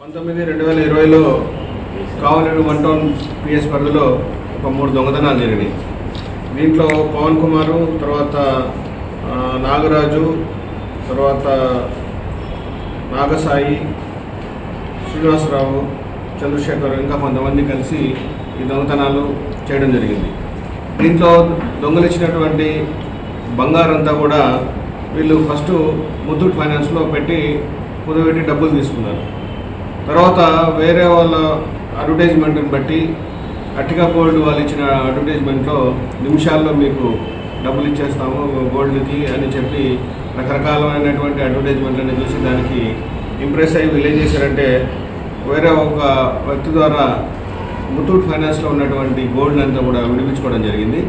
పంతొమ్మిది రెండు వేల ఇరవైలో కావలేడు వన్ టౌన్ పిఎస్ పరిధిలో ఒక మూడు దొంగతనాలు జరిగినాయి. దీంట్లో పవన్ కుమారు తర్వాత నాగరాజు తర్వాత నాగసాయి శ్రీనివాసరావు చంద్రశేఖర్ ఇంకా కొంతమంది కలిసి ఈ దొంగతనాలు చేయడం జరిగింది. దీంట్లో దొంగలిచ్చినటువంటి బంగారంతా కూడా వీళ్ళు ఫస్ట్ ముత్తూట్ ఫైనాన్స్లో పెట్టి కుదబెట్టి డబ్బులు తీసుకున్నారు. తర్వాత వేరే వాళ్ళ అడ్వర్టైజ్మెంట్ని బట్టి అట్టిగా గోల్డ్ వాళ్ళు ఇచ్చిన అడ్వర్టైజ్మెంట్లో నిమిషాల్లో మీకు డబ్బులు ఇచ్చేస్తాము గోల్డ్కి అని చెప్పి రకరకాలైనటువంటి అడ్వర్టైజ్మెంట్లను చూసి దానికి ఇంప్రెస్ అయ్యి వీళ్ళు ఏం చేశారంటే వేరే ఒక వ్యక్తి ద్వారా ముత్తూట్ ఫైనాన్స్లో ఉన్నటువంటి గోల్డ్ అంతా కూడా విడిపించుకోవడం జరిగింది.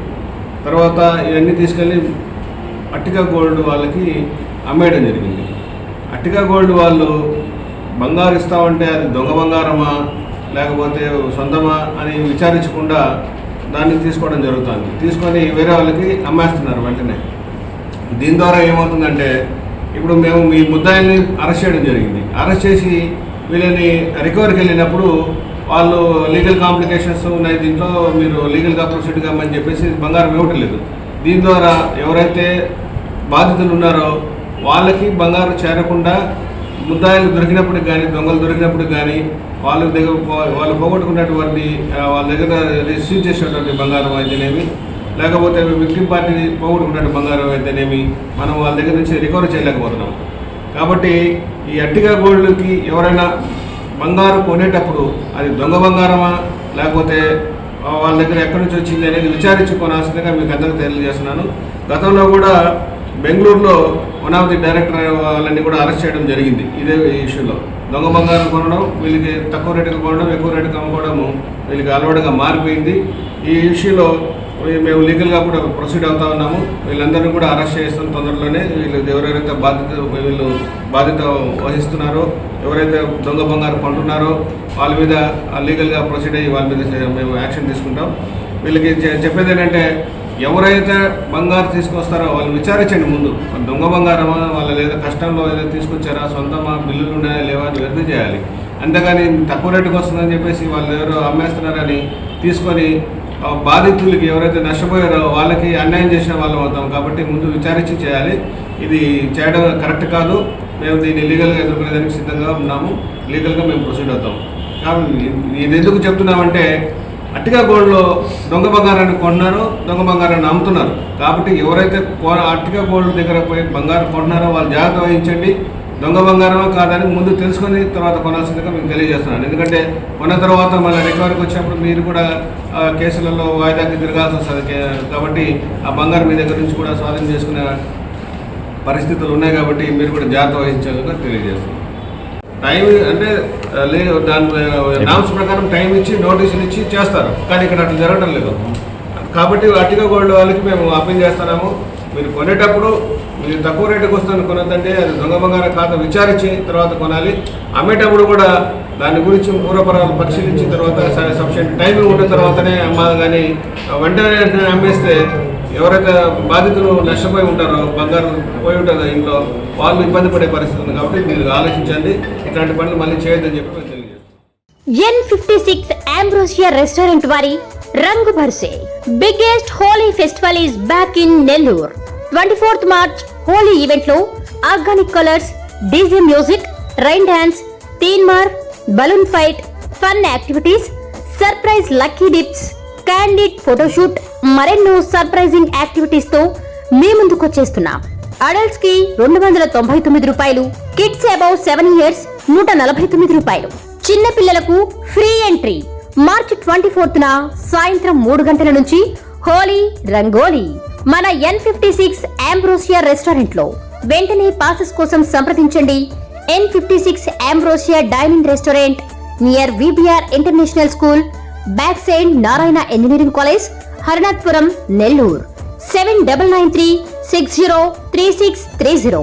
తర్వాత ఇవన్నీ తీసుకెళ్ళి అట్టిగా గోల్డ్ వాళ్ళకి అమ్మేయడం జరిగింది. అట్టిగా గోల్డ్ వాళ్ళు బంగారు ఇస్తామంటే అది దొంగ బంగారమా? లేకపోతే సొంతమా? అని విచారించకుండా దాన్ని తీసుకోవడం జరుగుతుంది. తీసుకొని వేరే వాళ్ళకి అమ్మేస్తున్నారు వెంటనే. దీని ద్వారా ఏమవుతుందంటే ఇప్పుడు మేము మీ ముద్దాయిల్ని అరెస్ట్ చేయడం జరిగింది. అరెస్ట్ చేసి వీళ్ళని రికవరీకి వెళ్ళినప్పుడు వాళ్ళు లీగల్ కాంప్లికేషన్స్ ఉన్నాయి దీంట్లో మీరు లీగల్గా ప్రొసీడ్ కామని చెప్పేసి బంగారం ఇవ్వటం లేదు దీని ద్వారా ఎవరైతే బాధితులు ఉన్నారో వాళ్ళకి బంగారం చేరకుండా ముద్దాయిలు దొరికినప్పుడు కానీ దొంగలు దొరికినప్పుడు కానీ వాళ్ళ దగ్గర వాళ్ళు పోగొట్టుకున్నటువంటి వాళ్ళ దగ్గర రిసీవ్ చేసినటువంటి బంగారం అయితేనేమి లేకపోతే విక్టిమ్ పార్టీ పోగొట్టుకున్నటువంటి బంగారం అయితేనేమి మనం వాళ్ళ దగ్గర నుంచి రికవర్ చేయలేకపోతున్నాం. కాబట్టి ఈ అట్టిగా గోల్డ్కి ఎవరైనా బంగారం కొనేటప్పుడు అది దొంగ బంగారమా లేకపోతే వాళ్ళ దగ్గర ఎక్కడి నుంచి వచ్చింది అనేది విచారించుకోనాల్సిందిగా మీకు అందరికీ తెలియజేస్తున్నాను. గతంలో కూడా బెంగళూరులో వన్ ఆఫ్ ది డైరెక్టర్ వాళ్ళని కూడా అరెస్ట్ చేయడం జరిగింది. ఇదే ఇష్యూలో దొంగ బంగారం కొనడం వీళ్ళకి తక్కువ రేటుకి కొనడం ఎక్కువ రేటుకి అమ్ముకోవడము వీళ్ళకి అలవాటుగా మారిపోయింది. ఈ ఇష్యూలో మేము లీగల్గా కూడా ప్రొసీడ్ అవుతా ఉన్నాము. వీళ్ళందరినీ కూడా అరెస్ట్ చేస్తాం తొందరలోనే. వీళ్ళు ఎవరెవరైతే బాధ్యత వీళ్ళు బాధ్యత వహిస్తున్నారో ఎవరైతే దొంగ బంగారం కొంటున్నారో వాళ్ళ మీద లీగల్గా ప్రొసీడ్ అయ్యి వాళ్ళ మీద మేము యాక్షన్ తీసుకుంటాం. వీళ్ళకి చెప్పేది ఏంటంటే ఎవరైతే బంగారు తీసుకొస్తారో వాళ్ళు విచారించండి ముందు. దొంగ బంగారమా వాళ్ళ లేదా కష్టంలో ఏదో తీసుకొచ్చారా సొంతమా బిల్లులు ఉన్నాయా లేవా అని వెరిఫై చేయాలి. అంతేగాని తక్కువ రేటుకి వస్తుందని చెప్పేసి వాళ్ళు ఎవరో అమ్మేస్తున్నారని తీసుకొని బాధితులకి ఎవరైతే నష్టపోయారో వాళ్ళకి అన్యాయం చేసిన వాళ్ళం అవుతాం కాబట్టి ముందు విచారించి చేయాలి. ఇది చేయడం కరెక్ట్ కాదు. మేము దీన్ని లీగల్గా ఎదుర్కొనేదానికి సిద్ధంగా ఉన్నాము. లీగల్గా మేము ప్రొసీడ్ అవుతాం. కాబట్టి ఇది ఎందుకు చెప్తున్నామంటే అట్టిగా గోల్డ్లో దొంగ బంగారాన్ని కొన్నారు దొంగ బంగారాన్ని అమ్ముతున్నారు. కాబట్టి ఎవరైతే కొ అట్టిగా గోల్డ్ దగ్గర పోయి బంగారం కొంటున్నారో వాళ్ళు జాగ్రత్త వహించండి. దొంగ బంగారమా కాదని ముందు తెలుసుకొని తర్వాత కొనాల్సిందిగా మేము తెలియజేస్తున్నాను. ఎందుకంటే కొన్న తర్వాత మళ్ళీ రికవరీకి వచ్చినప్పుడు మీరు కూడా ఆ, కేసులలో వాయిదాకి తిరగాల్సి వస్తుంది. కాబట్టి ఆ బంగారం మీ దగ్గర నుంచి కూడా స్వాధీనం చేసుకునే పరిస్థితులు ఉన్నాయి కాబట్టి మీరు కూడా జాగ్రత్త వహించాలని తెలియజేస్తున్నాను. టైం అంటే లేదు దాని నామ్స్ ప్రకారం టైం ఇచ్చి నోటీసులు ఇచ్చి చేస్తారు. కానీ ఇక్కడ అట్లా జరగడం లేదు. కాబట్టి అట్టిగా గోల్డ్ వాళ్ళకి మేము అప్పీల్ చేస్తున్నాము. మీరు కొనేటప్పుడు మీరు తక్కువ రేటుకి వస్తుంది కొనద్దంటే అది దొంగ బంగారం ఖాతా విచారించి తర్వాత కొనాలి. అమ్మేటప్పుడు కూడా దాని గురించి పూర్వపరాలు పరిశీలించిన తర్వాత సరే సఫిషియంట్ టైమింగ్ ఉన్న తర్వాతనే అమ్మాలి కానీ వెంటనే అమ్మేస్తే ఎవరైతే బాధితులు నష్టపోయి ఉంటారో బంగారం పోయి ఉంటుందో ఇంట్లో వాళ్ళు ఇబ్బంది పడే పరిస్థితి ఉంది కాబట్టి మీరు ఆలోచించండి. ఇట్లాంటి పనులు మళ్ళీ చేయొద్దని చెప్పి N fifty six Ambrosia restaurant వారి రంగు బర్సే biggest Holi festival is back in Nellore twenty fourth March Holi ఈవెంట్లో organic colours DJ music rain dance థీన్ మార్ balloon fight fun activities surprise lucky dips candid photoshoot మరెన్నో surprising యాక్టివిటీస్తో మీ ముందుకు వచ్చేస్తున్నాం. అడల్ట్స్కి రెండు వందల తొంభై తొమ్మిది రూపాయలు కిడ్స్ అబౌవ్ సెవెన్ ఇయర్స్ నూట నలభై తొమ్మిది రూపాయలు. చిన్న పిల్లలకు ఫ్రీ ఎంట్రీ మార్చి ట్వంటీ ఫోర్త్ న సాయంత్రం మూడు గంటల నుంచి హోలీ రంగోలీ. మన ఎన్ ఫిఫ్టీ సిక్స్ ఆంబ్రోసియా రెస్టారెంట్లో వెంటనే పాసెస్ కోసం సంప్రదించండి. N fifty six Ambrosia dining restaurant near VBR international school back side Narayana engineering college Harinathpuram Nellore. Seven double nine three six zero three six three zero